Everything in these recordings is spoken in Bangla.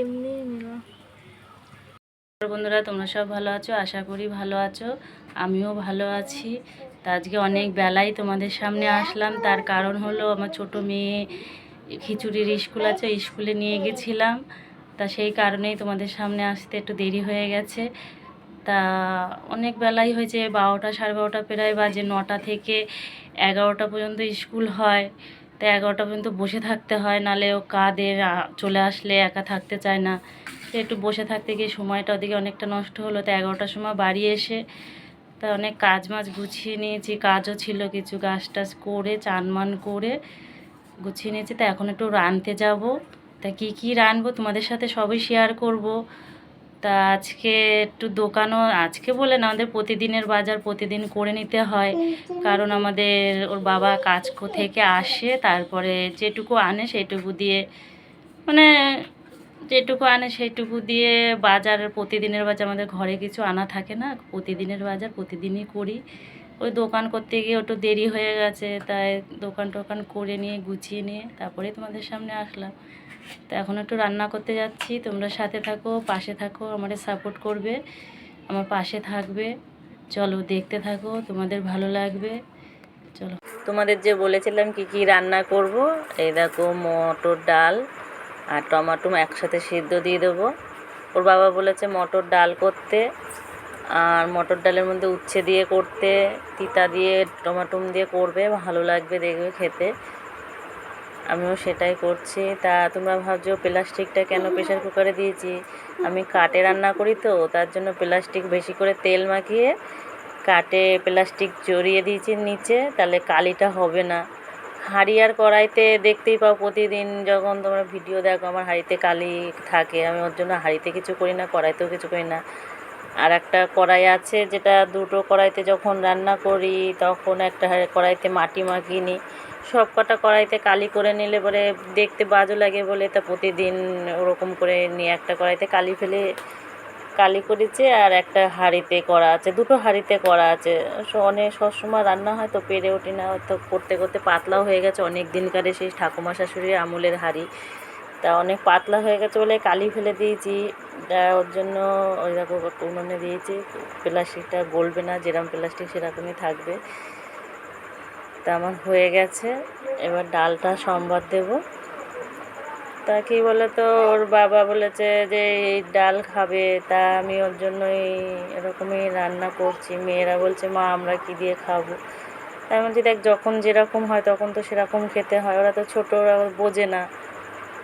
এমনি নিলাম বন্ধুরা, তোমরা সব ভালো আছো? আশা করি ভালো আছো। আমিও ভালো আছি। তা আজকে অনেক বেলায় তোমাদের সামনে আসলাম। তার কারণ হলো আমার ছোট মেয়ে খিচুড়ির স্কুল আছে স্কুলে নিয়ে গেছিলাম। তা সেই কারণেই তোমাদের সামনে আসতে একটু দেরি হয়ে গেছে। তা অনেক বেলাই হয়েছে, বারোটা সাড়ে বারোটা প্রায় বাজে, নটা থেকে এগারোটা পর্যন্ত স্কুল হয়। তা এগারোটা পর্যন্ত বসে থাকতে হয়, নালে ও কাঁদে চলে আসলে একা থাকতে চায় না। একটু বসে থাকতে গিয়ে সময়টা ওদিকে অনেকটা নষ্ট হলো, তো এগারোটার সময় বাড়ি এসে তা অনেক কাজ মাছ গুছিয়ে নিয়েছি, কাজও ছিল কিছু গাছ টাছ করে চান মান করে গুছিয়ে নিয়েছি। তা এখন একটু রানতে যাব। তা কি কি রানবো তোমাদের সাথে সবই শেয়ার করব। তা আজকে একটু দোকানও আজকে বলে না, আমাদের প্রতিদিনের বাজার প্রতিদিন করে নিতে হয়। কারণ আমাদের ওর বাবা কাজ থেকে আসে, তারপরে যেটুকু আনে সেটুকু দিয়ে মানে যেটুকু আনে সেইটুকু দিয়ে বাজার প্রতিদিনের বাজার, আমাদের ঘরে কিছু আনা থাকে না, প্রতিদিনের বাজার প্রতিদিনই করি। ওই দোকান করতে গিয়ে একটু দেরি হয়ে গেছে, তাই দোকান টোকান করে নিয়ে, গুছিয়ে নিয়ে তারপরে তোমাদের সামনে আসলাম। তো এখন একটু রান্না করতে যাচ্ছি। তোমরা সাথে থাকো, পাশে থাকো আমার সাপোর্ট করবে, আমার পাশে থাকবে। চলো দেখতে থাকো, তোমাদের ভালো লাগবে। চলো। তোমাদের যে বলেছিলাম কি কি রান্না করব, এই দেখো মটর ডাল আর টমাটো একসাথে সিদ্ধ দিয়ে দেবো। ওর বাবা বলেছে মটর ডাল করতে আর মটর ডালের মধ্যে উচ্ছে দিয়ে করতে, তিতা দিয়ে, টমাটুম দিয়ে করবে, ভালো লাগবে দেখবে খেতে। আমিও সেটাই করছি। তা তোমরা ভাবছ প্লাস্টিকটা কেন প্রেশার কুকারে দিয়েছি? আমি কাটে রান্না করি তো, তার জন্য প্লাস্টিক বেশি করে তেল মাখিয়ে কাটে প্লাস্টিক জড়িয়ে দিয়েছি নিচে, তাহলে কালিটা হবে না। হাঁড়ি আর কড়াইতে দেখতেই পাও প্রতিদিন যখন তোমরা ভিডিও দেখো আমার হাঁড়িতে কালি থাকে, আমি ওর জন্য হাঁড়িতে কিছু করি না, কড়াইতেও কিছু করি না। আর একটা কড়াই আছে যেটা দুটো কড়াইতে যখন রান্না করি তখন একটা কড়াইতে মাটি মাখিয়ে নিই। সব কটা কড়াইতে কালি করে নিলে পরে দেখতে বাজও লাগে বলে তা প্রতিদিন ওরকম করে নিয়ে একটা কড়াইতে কালি ফেলে কালি করেছে আর একটা হাঁড়িতে করা আছে, দুটো হাঁড়িতে করা আছে। অনেক সবসময় রান্না হয় তো পেরে ওঠে না হয়তো করতে করতে পাতলাও হয়ে গেছে। অনেক দিনকারে সেই ঠাকুমা শাশুড়ির আমলের হাঁড়ি। তা অনেক পাতলা হয়ে গেছে বলে কালি ফেলে দিয়েছি। তা ওর জন্য ওই দেখো উনুনে দিয়েছি। প্লাস্টিকটা গলবে না যেরকম প্লাস্টিক সেরকমই থাকবে। তা আমার হয়ে গেছে। এবার ডালটা সম্বাদ দেবো। তা কি বলে তো ওর বাবা বলেছে যে এই ডাল খাবে, তা আমি ওর জন্যই এরকমই রান্না করছি। মেয়েরা বলছে, মা, আমরা কি দিয়ে খাব? তাই বলছি, দেখ, যখন যেরকম হয় তখন তো সেরকম খেতে হয়। ওরা তো ছোটো, ওরা বোঝে না।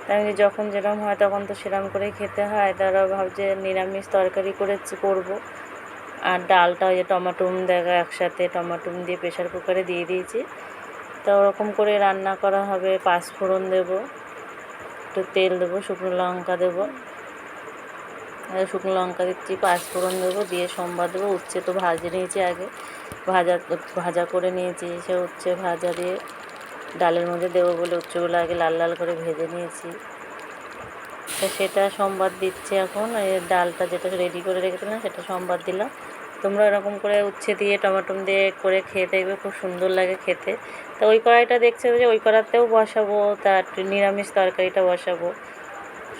তাই যখন যেরকম হয় তখন তো সেরকম করেই খেতে হয়। তারা ভাবছে নিরামিষ তরকারি করে করব। আর ডালটা ওই যে টমাটুম দেখা একসাথে টমাটুম দিয়ে প্রেশার কুকারে দিয়ে দিয়েছি। তা ওরকম করে রান্না করা হবে। পাঁচফোড়ন দেবো, একটু তেল দেবো, শুকনো লঙ্কা দেবো। শুকনো লঙ্কা দিচ্ছি পাঁচফোড়ন দেবো, দিয়ে সোমবার দেবো। উচ্ছে তো ভাজে নিয়েছি আগে। ভাজা ভাজা করে নিয়েছি। সে উচ্ছে ভাজা দিয়ে ডালের মধ্যে দেবো বলে উচ্চগুলো আগে লাল লাল করে ভেজে নিয়েছি। তো সেটা সোমবার দিচ্ছে এখন। ডালটা যেটা রেডি করে রেখেছিলাম, সেটা সোমবার দিলাম। তোমরা এরকম করে উচ্ছে দিয়ে, টমাটম দিয়ে করে খেয়ে দেখবে, খুব সুন্দর লাগে খেতে। তো ওই কড়াইটা দেখছে যে ওই কড়াতেও বসাবো, তার নিরামিষ তরকারিটা বসাবো।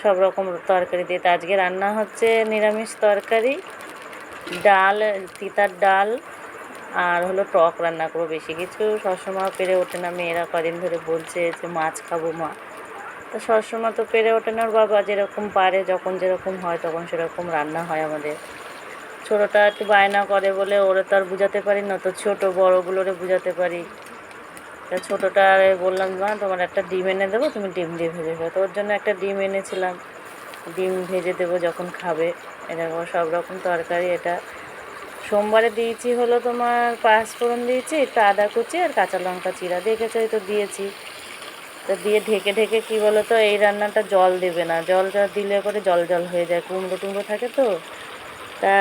সব রকম তরকারি দিয়ে। তো আজকে রান্না হচ্ছে নিরামিষ তরকারি, ডাল, তিতার ডাল আর হলো টক রান্না করব বেশি। কিছু সবসময় পেরে ওঠে না, মেয়েরা কদিন ধরে বলছে যে মাছ খাব মা। তো সবসময় তো পেরে ওঠে না, ওর বাবা যেরকম পারে, যখন যেরকম হয় তখন সেরকম রান্না হয় আমাদের। ছোটোটা একটু বায়না করে বলে, ওরে তো আর বুঝাতে পারি না, তো ছোটো বড়োগুলোরে বুঝাতে পারি। তা ছোটোটা বললাম, মা, তোমার একটা ডিম এনে দেবো, তুমি ডিম দিয়ে ভেজে খাও। তো ওর জন্য একটা ডিম এনেছিলাম। ডিম ভেজে দেবো যখন খাবে। এরকম সব রকম তরকারি, এটা সোমবারে দিয়েছি হলো তোমার পাঁচফোড়ন দিয়েছি, একটু আদা কুচি আর কাঁচা লঙ্কা চিরা। দেখেছ তো দিয়েছি। তো দিয়ে ঢেকে ঢেকে কী বলো তো এই রান্নাটা জল দেবে না। জল জল দিলে পরে জল জল হয়ে যায়, কুমড়ো টুমড়ো থাকে তো। তা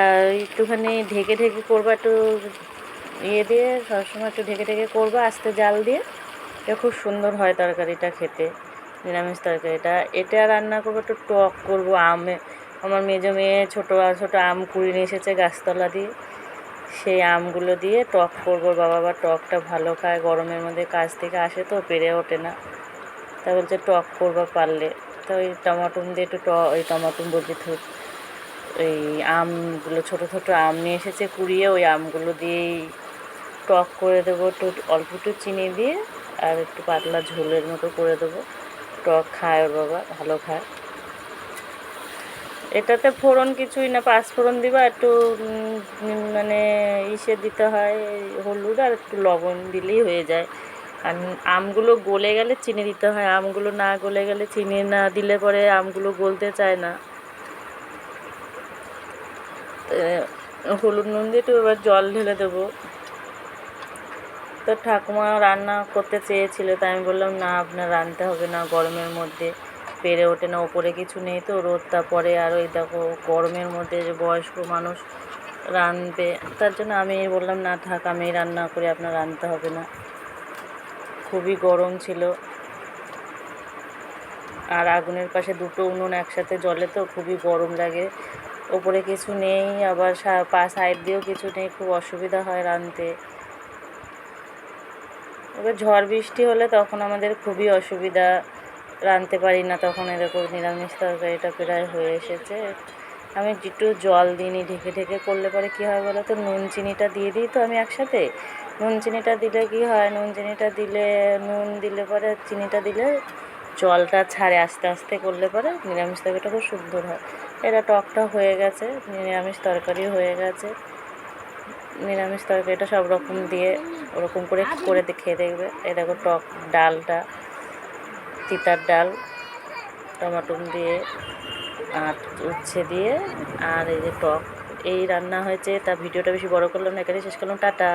একটুখানি ঢেকে ঢেকে করবা, একটু ইয়ে দিয়ে, সবসময় একটু ঢেকে ঢেকে করবা, আস্তে জাল দিয়ে। এটা খুব সুন্দর হয় তরকারিটা খেতে, নিরামিষ তরকারিটা। এটা রান্না করব, একটু টক করব, আমে। আমার মেজো মেয়ে ছোটো ছোটো আম কুড়িয়ে নিয়ে এসেছে গাছতলা দিয়ে। সেই আমগুলো দিয়ে টক করব। বাবা আবার টকটা ভালো খায়, গরমের মধ্যে কাজ থেকে আসে তো, পেরে ওঠে না। তা বলছে, টক করবা পারলে। তো ওই টমাটম দিয়ে একটু ট ওই টমাটম বলছি তো ওই আমগুলো, ছোটো ছোটো আম নিয়ে এসেছে কুড়িয়ে, ওই আমগুলো দিয়েই টক করে দেবো। একটু, অল্প একটু চিনি দিয়ে আর একটু পাতলা ঝোলের মতো করে দেবো। টক খায় ওর বাবা, ভালো খায়। এটাতে ফোড়ন কিছুই না, পাঁচ ফোড়ন দিবা, একটু মানে ইসে দিতে হয়, হলুদ আর একটু লবণ দিলেই হয়ে যায়। আর আমগুলো গলে গেলে চিনি দিতে হয়, আমগুলো না গলে গেলে চিনি না দিলে পরে আমগুলো গলতে চায় না। হলুদ নুন দিয়ে একটু এবার জল ঢেলে দেবো। তো ঠাকুমা রান্না করতে চেয়েছিল, তাই আমি বললাম, না, আপনার রাঁধতে হবে না গরমের মধ্যে। পেরে ওঠে না, ওপরে কিছু নেই তো। রোদটা পরে আর ওই দেখো, গরমের মধ্যে যে বয়স্ক মানুষ রাঁধবে, তার জন্য আমি বললাম, না থাক, আমি রান্না করে, আপনার রাঁধতে হবে না। খুবই গরম ছিল। আর আগুনের পাশে দুটো উনুন একসাথে জলে তো খুবই গরম লাগে। ওপরে কিছু নেই, আবার পা সাইড দিয়েও কিছু নেই, খুব অসুবিধা হয় রাঁধতে। এবার ঝড় বৃষ্টি হলে তখন আমাদের খুবই অসুবিধা। রাঁধতে পারি না তখন এরকম নিরামিষ তরকারিটা প্রায় হয়ে এসেছে। আমি একটু জল দিইনি, ঢেকে ঢেকে করলে পরে কী হয় বলো তো? নুন, চিনিটা দিয়ে দিই তো আমি একসাথে। নুন, চিনিটা দিলে কি হয়? নুন, চিনিটা দিলে, নুন দিলে পরে চিনিটা দিলে জলটা ছাড়ে আস্তে আস্তে করলে পরে নিরামিষ তরকারিটা খুব সুন্দর হয়। এটা টকটা হয়ে গেছে, নিরামিষ তরকারি হয়ে গেছে। নিরামিষ তরকারিটা সব রকম দিয়ে ওরকম করে করে খেয়ে দেখবে। এ দেখো টক ডালটা তিতার ডাল টমাটো দিয়ে, আর উচ্ছে দিয়ে, আর এই যে টক। এই রান্না হয়েছে, তা ভিডিওটা বেশি বড় করলাম না এখানে শেষ করলাম। টাটা।